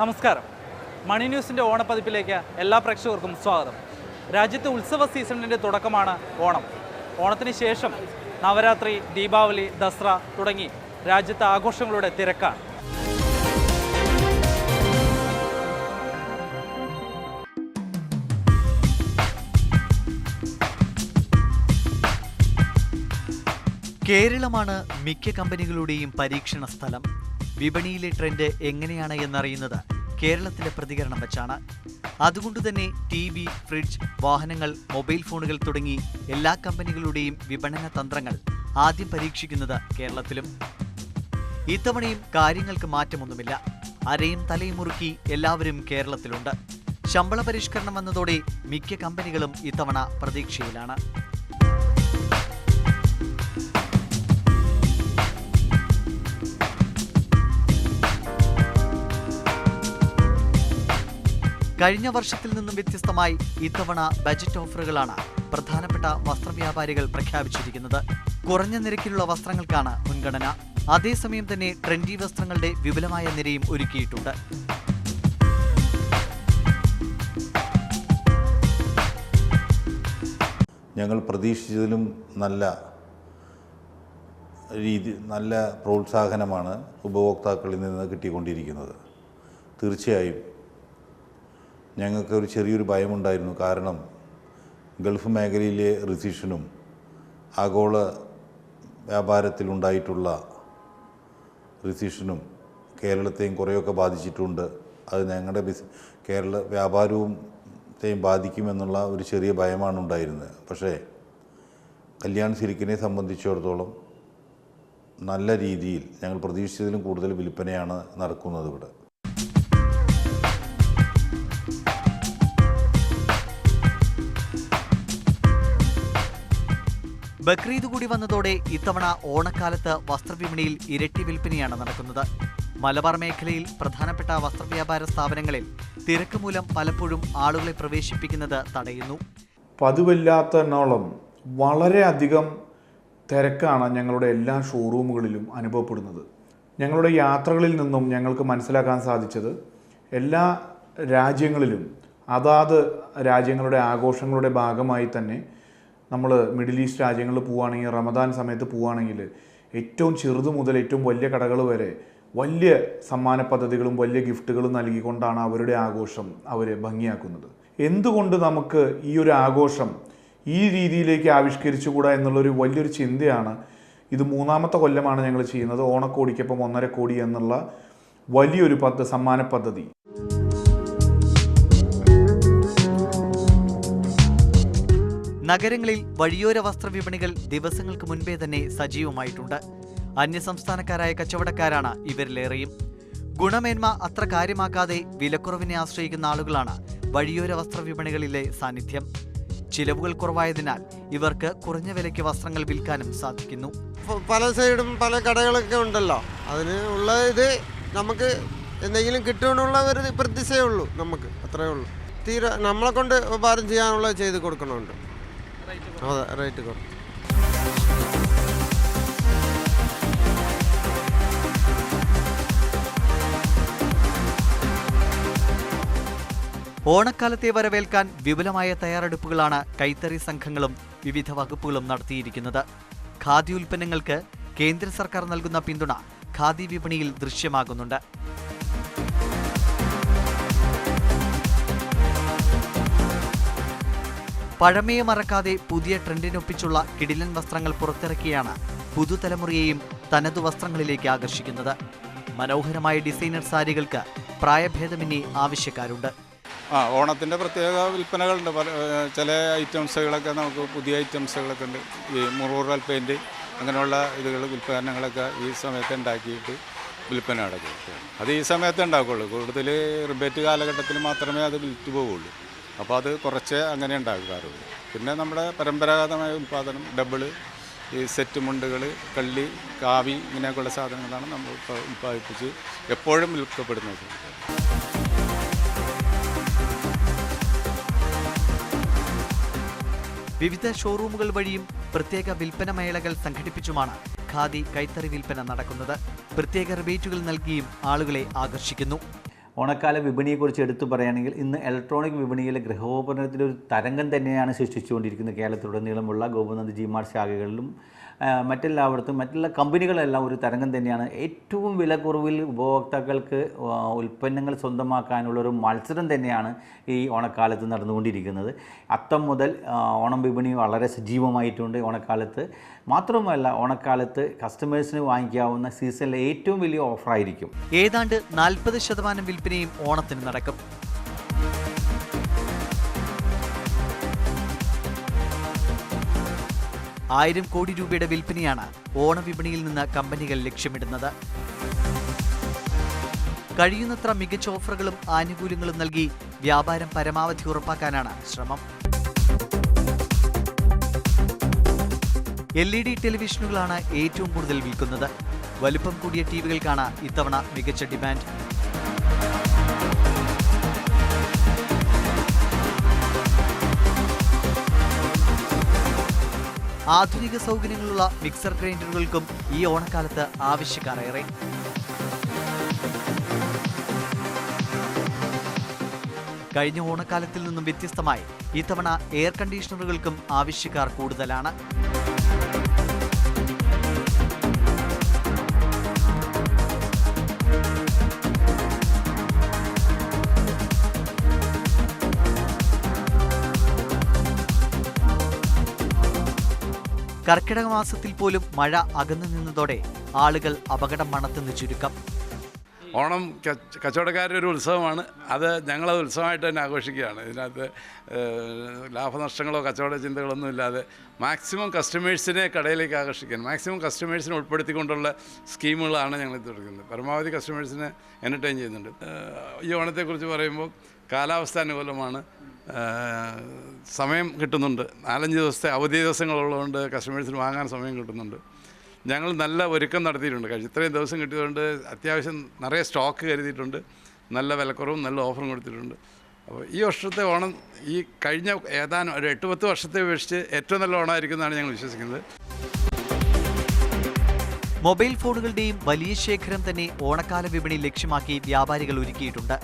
നമസ്കാരം. മണി ന്യൂസിന്റെ ഓണപ്പതിപ്പിലേക്ക് എല്ലാ പ്രേക്ഷകർക്കും സ്വാഗതം. രാജ്യത്തെ ഉത്സവ സീസണിന്റെ തുടക്കമാണ് ഓണം. ഓണത്തിന് ശേഷം നവരാത്രി ദീപാവലി ദസറ തുടങ്ങി രാജ്യത്തെ ആഘോഷങ്ങളുടെ തിരക്കാണ്. കേരളമാണ് മിക്ക കമ്പനികളുടെയും പരീക്ഷണ സ്ഥലം. വിപണിയിലെ ട്രെൻഡ് എങ്ങനെയാണ് എന്നറിയുന്നത് കേരളത്തിലെ പ്രതികരണം വെച്ചാണ്. അതുകൊണ്ടുതന്നെ ടി വി ഫ്രിഡ്ജ് വാഹനങ്ങൾ മൊബൈൽ ഫോണുകൾ തുടങ്ങി എല്ലാ കമ്പനികളുടെയും വിപണന തന്ത്രങ്ങൾ ആദ്യം പരീക്ഷിക്കുന്നത് കേരളത്തിലും. ഇത്തവണയും കാര്യങ്ങൾക്ക് മാറ്റമൊന്നുമില്ല. അരയും തലയും മുറുക്കി എല്ലാവരും കേരളത്തിലുണ്ട്. ശമ്പള പരിഷ്കരണം വന്നതോടെ മിക്ക കമ്പനികളും ഇത്തവണ പ്രതീക്ഷയിലാണ്. കഴിഞ്ഞ വർഷത്തിൽ നിന്നും വ്യത്യസ്തമായി ഇത്തവണ ബജറ്റ് ഓഫറുകളാണ് പ്രധാനപ്പെട്ട വസ്ത്രവ്യാപാരികൾ പ്രഖ്യാപിച്ചിരിക്കുന്നത്. കുറഞ്ഞ നിരക്കിലുള്ള വസ്ത്രങ്ങൾക്കാണ് മുൻഗണന. അതേസമയം തന്നെ ട്രെൻഡി വസ്ത്രങ്ങളുടെ വിപുലമായ നിരയും ഒരുക്കിയിട്ടുണ്ട്. ഞങ്ങൾ പ്രതീക്ഷിച്ചതിലും നല്ല രീതി നല്ല പ്രോത്സാഹനമാണ് ഉപഭോക്താക്കളിൽ നിന്ന് കിട്ടിക്കൊണ്ടിരിക്കുന്നത്. തീർച്ചയായും ഞങ്ങൾക്ക് ഒരു ചെറിയൊരു ഭയമുണ്ടായിരുന്നു. കാരണം ഗൾഫ് മേഖലയിലെ റിസിഷനും ആഗോള വ്യാപാരത്തിലുണ്ടായിട്ടുള്ള റിസിഷനും കേരളത്തെയും കുറേയൊക്കെ ബാധിച്ചിട്ടുണ്ട്. അത് ഞങ്ങളുടെ ബിസ് കേരള വ്യാപാരവും ത്തെയും ബാധിക്കുമെന്നുള്ള ഒരു ചെറിയ ഭയമാണ് ഉണ്ടായിരുന്നത്. പക്ഷേ കല്യാൺ സിരിക്കിനെ സംബന്ധിച്ചിടത്തോളം നല്ല രീതിയിൽ ഞങ്ങൾ പ്രതീക്ഷിച്ചതിലും കൂടുതൽ വിൽപ്പനയാണ് നടക്കുന്നത് ഇവിടെ. ബക്രീദ് കൂടി വന്നതോടെ ഇത്തവണ ഓണക്കാലത്ത് വസ്ത്രവിപണിയിൽ ഇരട്ടി വിൽപ്പനയാണ് നടക്കുന്നത്. മലബാർ മേഖലയിൽ പ്രധാനപ്പെട്ട വസ്ത്രവ്യാപാര സ്ഥാപനങ്ങളിൽ തിരക്ക് മൂലം പലപ്പോഴും ആളുകളെ പ്രവേശിപ്പിക്കുന്നത് തടയുന്നു. പതിവില്ലാത്തനോളം വളരെയധികം തിരക്കാണ് ഞങ്ങളുടെ എല്ലാ ഷോറൂമുകളിലും അനുഭവപ്പെടുന്നത്. ഞങ്ങളുടെ യാത്രകളിൽ നിന്നും ഞങ്ങൾക്ക് മനസ്സിലാക്കാൻ സാധിച്ചത് എല്ലാ രാജ്യങ്ങളിലും അതാത് രാജ്യങ്ങളുടെ ആഘോഷങ്ങളുടെ ഭാഗമായി തന്നെ നമ്മൾ മിഡിൽ ഈസ്റ്റ് രാജ്യങ്ങളിൽ പോവുകയാണെങ്കിൽ റമദാൻ സമയത്ത് പോവുകയാണെങ്കിൽ ഏറ്റവും ചെറുത് മുതൽ ഏറ്റവും വലിയ കടകൾ വരെ വലിയ സമ്മാന പദ്ധതികളും വലിയ ഗിഫ്റ്റുകളും നൽകിക്കൊണ്ടാണ് അവരുടെ ആഘോഷം അവർ ഭംഗിയാക്കുന്നത്. എന്തുകൊണ്ട് നമുക്ക് ഈ ഒരു ആഘോഷം ഈ രീതിയിലേക്ക് ആവിഷ്കരിച്ചുകൂടാ എന്നുള്ളൊരു വലിയൊരു ചിന്തയാണ് ഇത് മൂന്നാമത്തെ കൊല്ലമാണ് ഞങ്ങൾ ചെയ്യുന്നത്. ഓണക്കോടിക്കൊപ്പം ഒന്നര കോടി എന്നുള്ള വലിയൊരു പദ്ധ സമ്മാന പദ്ധതി. നഗരങ്ങളിൽ വഴിയോര വസ്ത്രവിപണികൾ ദിവസങ്ങൾക്ക് മുൻപേ തന്നെ സജീവമായിട്ടുണ്ട്. അന്യസംസ്ഥാനക്കാരായ കച്ചവടക്കാരാണ് ഇവരിലേറെയും. ഗുണമേന്മ അത്ര കാര്യമാക്കാതെ വിലക്കുറവിനെ ആശ്രയിക്കുന്ന ആളുകളാണ് വഴിയോര വസ്ത്രവിപണികളിലെ സാന്നിധ്യം. ചിലവുകൾ കുറവായതിനാൽ ഇവർക്ക് കുറഞ്ഞ വിലയ്ക്ക് വസ്ത്രങ്ങൾ വിൽക്കാനും സാധിക്കുന്നു. പല സൈഡും പല കടകളൊക്കെ ഉണ്ടല്ലോ. അതിന് ഉള്ള ഇത് നമുക്ക് എന്തെങ്കിലും കിട്ടുമെന്നുള്ള ഒരു പ്രതീക്ഷയേ ഉള്ളൂ നമുക്ക്. അത്രേ ഉള്ളൂ. തീരെ നമ്മളെ കൊണ്ട് ഉപകാരം ചെയ്യാനുള്ള ചെയ്ത് കൊടുക്കണമുണ്ട്. റേറ്റ് ഓണക്കാലത്തെ വരവേൽക്കാൻ വിപുലമായ തയ്യാറെടുപ്പുകളാണ് കൈത്തറി സംഘങ്ങളും വിവിധ വകുപ്പുകളും നടത്തിയിരിക്കുന്നത്. ഖാദി ഉൽപ്പന്നങ്ങൾക്ക് കേന്ദ്ര സർക്കാർ നൽകുന്ന പിന്തുണ ഖാദി വിപണിയിൽ ദൃശ്യമാകുന്നുണ്ട്. പഴമയെ മറക്കാതെ പുതിയ ട്രെൻഡിനൊപ്പിച്ചുള്ള കിടിലൻ വസ്ത്രങ്ങൾ പുറത്തിറക്കിയാണ് പുതുതലമുറയെയും തനതു വസ്ത്രങ്ങളിലേക്ക് ആകർഷിക്കുന്നത്. മനോഹരമായ ഡിസൈനർ സാരികൾക്ക് പ്രായഭേദമിനി ആവശ്യക്കാരുണ്ട്. ആ ഓണത്തിന്റെ പ്രത്യേക വിൽപ്പനകളുണ്ട്. പല ചില ഐറ്റംസുകളൊക്കെ നമുക്ക് പുതിയ ഐറ്റംസുകളൊക്കെ ഉണ്ട്. ഈ മുറൂറൽ പെയിന്റ് അങ്ങനെയുള്ള ഇതുകൾ ഉൽപ്പന്നങ്ങളൊക്കെ ഈ സമയത്ത് ഉണ്ടാക്കിയിട്ട് വിൽപ്പന നടക്കും അത് ഈ സമയത്ത് ഉണ്ടാക്കുകയുള്ളൂ കൂടുതൽ റിബേറ്റ് കാലഘട്ടത്തിൽ മാത്രമേ അത് വിൽറ്റ് പോവുള്ളൂ. അപ്പോൾ അത് കുറച്ചേ അങ്ങനെ ഉണ്ടാക്കാറുള്ളൂ പിന്നെ നമ്മുടെ പരമ്പരാഗതമായ ഉൽപ്പാദനം ഡബിൾ ഈ സെറ്റ് മുണ്ടുകൾ കള്ളി കാവി ഇങ്ങനെയൊക്കെയുള്ള സാധനങ്ങളാണ് നമ്മൾ ഉൽപ്പാദിപ്പിച്ച് എപ്പോഴും വിൽക്കപ്പെടുന്നത്. വിവിധ ഷോറൂമുകൾ വഴിയും പ്രത്യേക വിൽപ്പന മേളകൾ സംഘടിപ്പിച്ചുമാണ് ഖാദി കൈത്തറി വിൽപ്പന നടക്കുന്നത്. പ്രത്യേക റിബേറ്റുകൾ നൽകിയും ആളുകളെ ആകർഷിക്കുന്നു. ഓണക്കാല വിപണിയെക്കുറിച്ച് എടുത്തു പറയുകയാണെങ്കിൽ ഇന്ന് ഇലക്ട്രോണിക് വിപണിയിലെ ഗൃഹോപകരണത്തിന്റെ ഒരു തരംഗം തന്നെയാണ് സൃഷ്ടിച്ചുകൊണ്ടിരിക്കുന്നത്. കേരളത്തിലുടനീളമുള്ള ഗോപുനന്ദ ജിമാർ ശാഖകളിലും മറ്റെല്ലായിടത്തും മറ്റുള്ള കമ്പനികളെല്ലാം ഒരു തരംഗം തന്നെയാണ്. ഏറ്റവും വിലക്കുറവിൽ കുറവിൽ ഉപഭോക്താക്കൾക്ക് ഉൽപ്പന്നങ്ങൾ സ്വന്തമാക്കാനുള്ള ഒരു മത്സരം തന്നെയാണ് ഈ ഓണക്കാലത്ത് നടന്നുകൊണ്ടിരിക്കുന്നത്. അത്തം മുതൽ ഓണം വിപണി വളരെ സജീവമായിട്ടുണ്ട് ഓണക്കാലത്ത്. മാത്രമല്ല ഓണക്കാലത്ത് കസ്റ്റമേഴ്സിന് വാങ്ങിക്കാവുന്ന സീസണിലെ ഏറ്റവും വലിയ ഓഫറായിരിക്കും. ഏതാണ്ട് നാൽപ്പത് ശതമാനം വിൽപ്പനയും ഓണത്തിന് നടക്കും. ആയിരം കോടി രൂപയുടെ വിൽപ്പനയാണ് ഓണവിപണിയിൽ നിന്ന് കമ്പനികൾ ലക്ഷ്യമിടുന്നത്. കഴിയുന്നത്ര മികച്ച ഓഫറുകളും ആനുകൂല്യങ്ങളും നൽകി വ്യാപാരം പരമാവധി ഉറപ്പാക്കാനാണ് ശ്രമം. എൽ ഇ ഡി ടെലിവിഷനുകളാണ് ഏറ്റവും കൂടുതൽ വിൽക്കുന്നത്. വലുപ്പം കൂടിയ ടി വികൾക്കാണ് ഇത്തവണ മികച്ച ഡിമാൻഡ്. ആധുനിക സൗകര്യങ്ങളുള്ള മിക്സർ ഗ്രൈൻഡറുകൾക്കും ഈ ഓണക്കാലത്ത് ആവശ്യക്കാർ ഏറെ. കഴിഞ്ഞ ഓണക്കാലത്തിൽ നിന്നും വ്യത്യസ്തമായി ഇത്തവണ എയർ കണ്ടീഷണറുകൾക്കും ആവശ്യക്കാർ കൂടുതലാണ്. കർക്കിടക മാസത്തിൽ പോലും മഴ അകന്നു നിന്നതോടെ ആളുകൾ അപകടം മണത്തുന്ന ചുരുക്കം. ഓണം കച്ചവടക്കാരുടെ ഒരു ഉത്സവമാണ്. അത് ഞങ്ങളത് ഉത്സവമായിട്ട് തന്നെ ആഘോഷിക്കുകയാണ്. ഇതിനകത്ത് ലാഭനഷ്ടങ്ങളോ കച്ചവട ചിന്തകളൊന്നും ഇല്ലാതെ മാക്സിമം കസ്റ്റമേഴ്സിനെ കടയിലേക്ക് ആകർഷിക്കാൻ മാക്സിമം കസ്റ്റമേഴ്സിനെ ഉൾപ്പെടുത്തിക്കൊണ്ടുള്ള സ്കീമുകളാണ് ഞങ്ങൾ ഇത് തുടങ്ങുന്നത്. പരമാവധി കസ്റ്റമേഴ്സിനെ എന്റർടൈൻ ചെയ്യുന്നുണ്ട്. ഈ ഓണത്തെക്കുറിച്ച് പറയുമ്പോൾ കാലാവസ്ഥ അനുകൂലമാണ്. സമയം കിട്ടുന്നുണ്ട്. നാലഞ്ച് ദിവസത്തെ അവധി ദിവസങ്ങളുള്ളതുകൊണ്ട് കസ്റ്റമേഴ്സിന് വാങ്ങാൻ സമയം കിട്ടുന്നുണ്ട്. ഞങ്ങൾ നല്ല ഒരുക്കം നടത്തിയിട്ടുണ്ട്. കഴിഞ്ഞ ഇത്രയും ദിവസം കിട്ടിയതുകൊണ്ട് അത്യാവശ്യം നിറയെ സ്റ്റോക്ക് കരുതിയിട്ടുണ്ട്. നല്ല വിലക്കുറവും നല്ല ഓഫറും കൊടുത്തിട്ടുണ്ട്. അപ്പോൾ ഈ വർഷത്തെ ഓണം ഈ കഴിഞ്ഞ ഏതാനും ഒരു എട്ട് പത്ത് വർഷത്തെ അപേക്ഷിച്ച് ഏറ്റവും നല്ല ഓണമായിരിക്കും എന്നാണ് ഞങ്ങൾ വിശ്വസിക്കുന്നത്. മൊബൈൽ ഫോണുകളുടെയും വലിയ ശേഖരം തന്നെ ഓണക്കാല വിപണി ലക്ഷ്യമാക്കി വ്യാപാരികൾ ഒരുക്കിയിട്ടുണ്ട്.